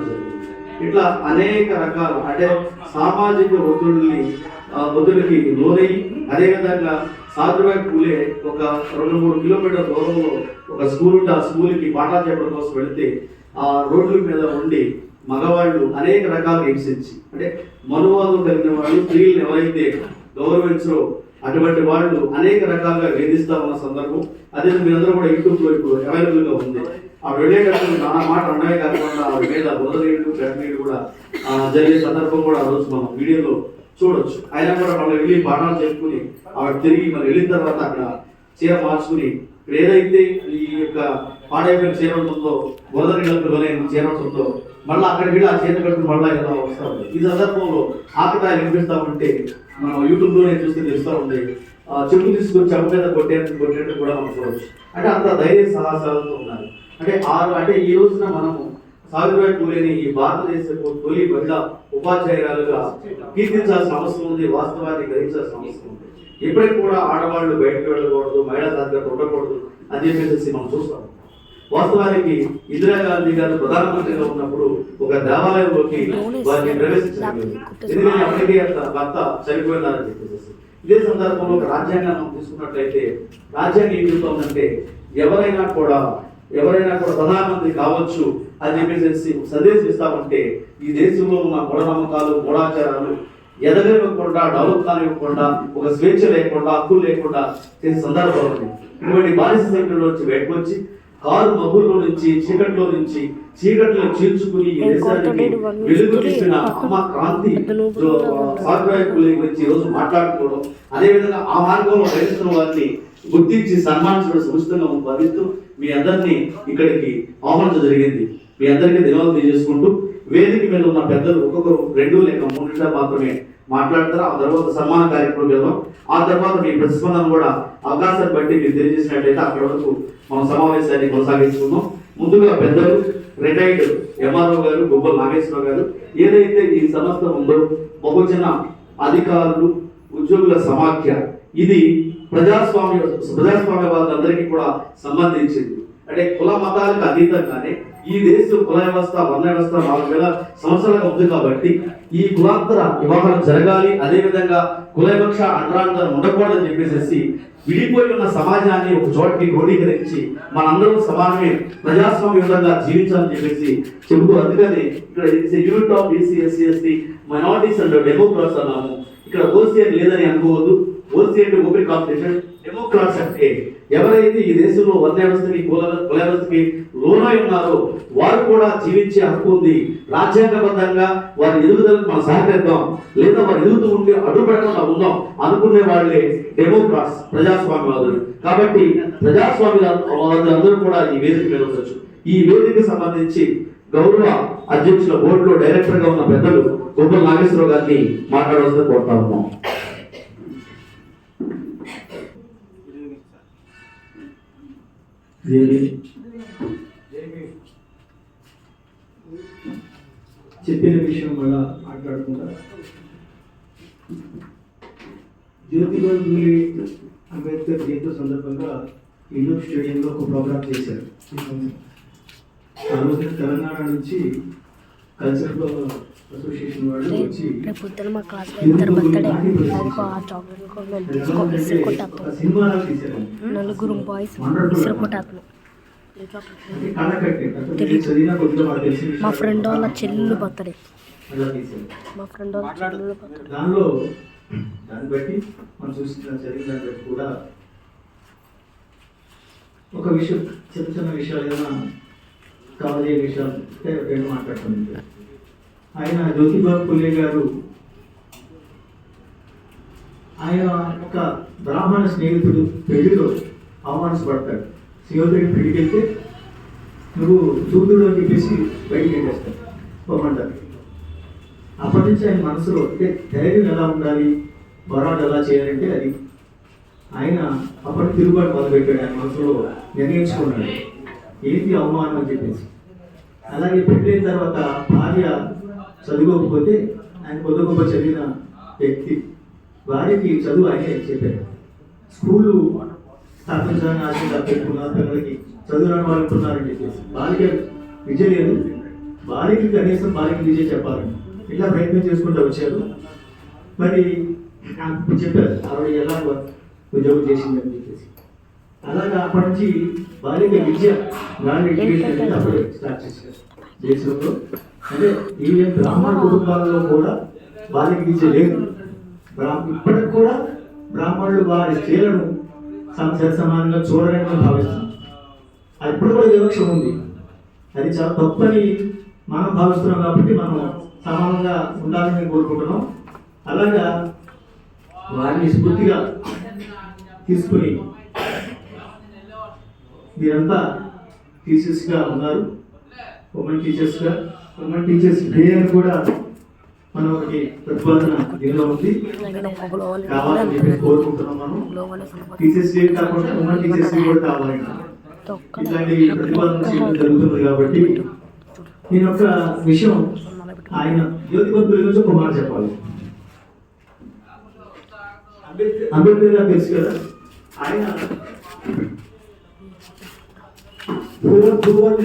జరిగింది ఇట్లా అనేక రకాల అంటే సామాజిక ఒత్తిడిని ఆ, ఒత్తిడికి లోనై అదేవిధంగా సాధుబాయి పూలే ఒక రెండు మూడు కిలోమీటర్ల దూరంలో ఒక స్కూల్ ఉంటే ఆ స్కూల్కి పాఠాలు చెప్పడం కోసం వెళితే ఆ రోడ్ల మీద ఉండి మగవాళ్ళు అనేక రకాలుగా హింసించి అంటే మనువాదం కలిగిన వాళ్ళు స్త్రీలను ఎవరైతే గౌరవించరో అటువంటి వాళ్ళు అనేక రకాలుగా వేధిస్తా ఉన్న సందర్భం. అదే మీరందరూ కూడా యూట్యూబ్లో ఇప్పుడు అవైలబుల్గా ఉంది. వెళ్ళేటప్పుడు నా మాట ఉండవే కాకుండా ఆవిడ మీద బురదనీళ్ళు గడ్డనీళ్ళు కూడా జరిగే సందర్భం కూడా ఆ రోజు మనం వీడియోలో చూడొచ్చు. అయినా కూడా వాళ్ళు వెళ్ళి పాఠాలు చేసుకుని ఆవిడ తిరిగి మరి వెళ్ళిన తర్వాత అక్కడ చీర మార్చుకుని ఏదైతే ఈ యొక్క పాడైపోయిన చీర ఉంటుందో బురద నీళ్ళకు చీర ఉంటుందో మళ్ళీ అక్కడికి వెళ్ళి ఆ చీర కట్టుకుని మళ్ళీ ఇలా వస్తూ ఉంది. ఈ సందర్భంలో ఆకతాయి వినిపిస్తా ఉంటే మనం యూట్యూబ్లోనే చూస్తే తెలుస్తూ ఉంది. ఆ, చెప్పు తీసుకొని చెప్ప మీద కొట్టేందుకు కొట్టేట్టు కూడా మనం చూడవచ్చు అంటే అంత ధైర్య సాహసాలతో ఉన్నారు. అంటే ఆరు అంటే ఈ రోజున మనము సావిత్రిబాయి పూలేని ఈ భారతదేశపు తొలి మహిళా ఉపాధ్యాయురాలుగా కీర్తించాల్సిన అవసరం ఉంది వాస్తవాన్ని గ్రహించాల్సిన అవసరం ఉంది. ఇప్పటికి కూడా ఆడవాళ్ళు బయటకు వెళ్ళకూడదు మహిళా సాధికారత ఉండకూడదు అని చెప్పేసి మనం చూస్తాం. వాస్తవానికి ఇందిరాగాంధీ గారు ప్రధానమంత్రిగా ఉన్నప్పుడు ఒక దేవాలయంలోకి వారిని ప్రవేశించారు. ఎందుకంటే అప్పటికే భర్త చనిపోయినారని చెప్పేసి. ఇదే సందర్భంలో ఒక రాజ్యాంగాన్ని మనం తీసుకున్నట్లయితే రాజ్యాంగం ఏం చెబుతోందంటే ఎవరైనా కూడా ఎవరైనా కూడా ప్రధానమంత్రి కావచ్చు అని చెప్పేసి సందేశం ఇస్తామంటే ఈ దేశంలో ఉన్న మూఢనమ్మకాలు మూఢాచారాలు ఎదగనివ్వకుండా డెవలప్ కానివ్వకుండా ఒక స్వేచ్ఛ లేకుండా హక్కులు లేకుండా చేసే సందర్భం ఉంది. ఇటువంటి బానిస శక్తుల నుంచి బయటకు కారు మబ్బుల్లో నుంచి చీకట్లో నుంచి చీకట్లో చీల్చుకుని ఈ దేశానికి వెలుగు చూపిన అమ్మ క్రాంతి పులి గురించి ఈ రోజు మాట్లాడుకోవడం అదేవిధంగా ఆ మార్గంలో ప్రయత్నం వారిని గుర్తించి సన్మానించడం సముచితంగా భావిస్తూ మీ అందరినీ ఇక్కడికి ఆహ్వానించడం జరిగింది. మీ అందరికీ ధన్యవాదాలు తెలియజేసుకుంటూ వేదిక మీద ఉన్న పెద్దలు ఒక్కొక్కరు రెండు లేక మూడు నిమిషాలు మాత్రమే మాట్లాడతారు. ఆ తర్వాత సన్మాన కార్యక్రమం వెళ్దాం ఆ తర్వాత మీ ప్రతిస్పందన కూడా అవకాశాన్ని బట్టి మీరు తెలియజేసినట్లయితే అక్కడ వరకు మన సమావేశాన్ని కొనసాగించుకుందాం. ముందుగా పెద్దలు రిటైర్డ్ ఎంఆర్ఓ గారు గొప్ప నాగేశ్వరరావు గారు ఏదైతే ఈ సంస్థ ఉందో బహుజన అధికారులు ఉద్యోగుల సమాఖ్య ఇది ప్రజాస్వామ్య ప్రజాస్వామ్యవాదులందరికీ కూడా సంబంధించింది. అంటే కుల మతాలకు అతీతంగానే ఈ దేశం కుల వ్యవస్థ వర్ణ వ్యవస్థ నాలుగు వేల సంవత్సరాలుగా ఉంది కాబట్టి ఈ కులాంతర వివాహం జరగాలి. అదే విధంగా కులవివక్ష అంటరాంతరం ఉండకూడదని చెప్పేసి విడిపోయి ఉన్న సమాజాన్ని ఒక చోటికి క్రోడీకరించి మనందరం సమానమే ప్రజాస్వామ్యంగా జీవించాలని చెప్పేసి చెబుతూ అందుకని ఇక్కడ unit of BC SC ST minorities and democrats అన్నాము ఇక్కడ ఓసీ లేదని అనుకోవద్దు. ఓసీ అంటే ఓపెన్ కాంపిటీషన్ డెమోక్రాట్స్ అంటే ఎవరైతే ఈ దేశంలో వర్ణ వ్యవస్థకి కుల కుల వ్యవస్థకి లోనై ఉన్నారో వారు కూడా జీవించే హక్కు ఉంది. రాజ్యాంగబద్ధంగా వారి ఎదుగుదలకు మనం సహకరిద్దాం. లేదా వారు ఎదుగుతూ ఉండి అడ్డుపెట్టకుండా ఉందాం అనుకునే వాళ్ళే డెమోక్రాట్స్ ప్రజాస్వామ్యవాదులు. కాబట్టి ప్రజాస్వామ్యవాదులు అందరూ కూడా ఈ వేదిక మీద ఉండొచ్చు. ఈ వేదికకు సంబంధించి గౌరవ అధ్యక్షుల బోర్డులో డైరెక్టర్గా ఉన్న పెద్దలు గొప్ప నాగేశ్వరరావు గారిని మాట్లాడవలసింది కోరుతా ఉన్నాం. చెప్పిన విషయం మళ్ళా మాట్లాడుకుంటా. జ్యోతిబా పూలే అంబేద్కర్ జయంతి సందర్భంగా ఇండోర్ స్టేడియంలో ఒక ప్రోగ్రామ్ చేశారు. ఆ రోజున తెలంగాణ నుంచి కల్చరల్ అసోసియేషన్ వాళ్ళు వచ్చి రేపు పొద్దున మా క్లాస్లో ఇద్దరు బర్త్డే. ఆ చాక్లెట్ కూడా తీసుకో నలుగురు బాయ్స్ విసిరి కొట్టేస్తున్నాం అంటే కళ్ళ కట్టే అతను నేను చదివినా కొద్దిగా మాకు తెలిసిన మా ఫ్రెండ్ వాళ్ళ చెల్లు బర్త్డే. మా ఫ్రెండ్ వాళ్ళ చెల్లు బర్త్డే. దానిలో దాన్ని బట్టి మనం చూసిన జరిగిన దాన్ని బట్టి కూడా ఒక విషయం చిన్న చిన్న విషయాలు ఏదైనా కావాలి విషయం అంటే రెండు మాట్లాడుతుంది ఆయన జ్యోతిబాబు పులే గారు ఆయన ఒక బ్రాహ్మణ స్నేహితుడు పెళ్ళిలో అవమానించబడతాడు స్నేహితుడికి పెళ్ళికి వెళ్తే నువ్వు చూదుడు అని చెప్పేసి బయటికి వెళ్ళేస్తాడు పోమంటారు అప్పటి నుంచి ఆయన మనసులో అంటే ధైర్యం ఎలా ఉండాలి? పోరాటం ఎలా చేయాలంటే అది. ఆయన అప్పటి తిరుగుబాటు మొదలుపెట్టాడు. ఆయన మనసులో నిర్ణయించుకున్నాడు. ఏంటి అవమానం అని చెప్పేసి. అలాగే పెళ్ళైన తర్వాత భార్య చదువుకోకపోతే ఆయన కొద్ది గొప్ప చదివిన వ్యక్తి భార్యకి చదువు ఆయనే చెప్పారు. స్కూళ్ళు స్థాపించాలని ఆశగా పెట్టుకున్నారు పిల్లలకి చదువు రాని వాళ్ళు ఉంటున్నారని చెప్పేసి. బాలిక విజయ లేదు. భార్యకి కనీసం బాలిక విజయ చెప్పాలని ఇట్లా ప్రయత్నం చేసుకుంటూ వచ్చారు. మరి నాకు చెప్పారు ఆవిడ ఎలా ఉద్యోగం చేసిందని చెప్పేసి. అలాగా అప్పటి నుంచి బాలిక విద్య నాన్ ఎడ్యుకేషన్ అనేది అప్పుడే స్టార్ట్ చేశారు. దేశంలో అంటే ఈవెన్ బ్రాహ్మణ కుటుంబాలలో కూడా బాలిక విద్య లేదు. ఇప్పటికి కూడా బ్రాహ్మణులు వారి స్త్రీలను సమ- సరి సమానంగా చూడరని మేము భావిస్తున్నాం అది ఇప్పుడు కూడా వివక్ష ఉంది. అది చాలా తప్పని మనం భావిస్తున్నాం కాబట్టి మనం సమానంగా ఉండాలని కోరుకుంటున్నాం. అలాగా వారిని స్ఫూర్తిగా తీసుకుని మీరంతా టీచర్స్గా ఉన్నారు. ఉమెన్ టీచర్స్గా ఉమెన్ టీచర్స్ డే అని కూడా మనం ఒకటి ప్రతిపాదన దీనిలో ఉంది. కావాలని చెప్పి కోరుకుంటున్నాం మనం. టీచర్స్ డే కాకుండా ఉమెన్ టీచర్స్ డే కూడా కావాలి. ఇట్లాంటి ప్రతిపాదన చేయడం జరుగుతుంది కాబట్టి నేను ఒక విషయం ఆయన జ్యోతిబద్ధుల గురించి ఒక మాట చెప్పాలి. అంబేద్కర్ అంబేద్కర్ గారు తెలుసు కదా? ఆయన fueron, tuvo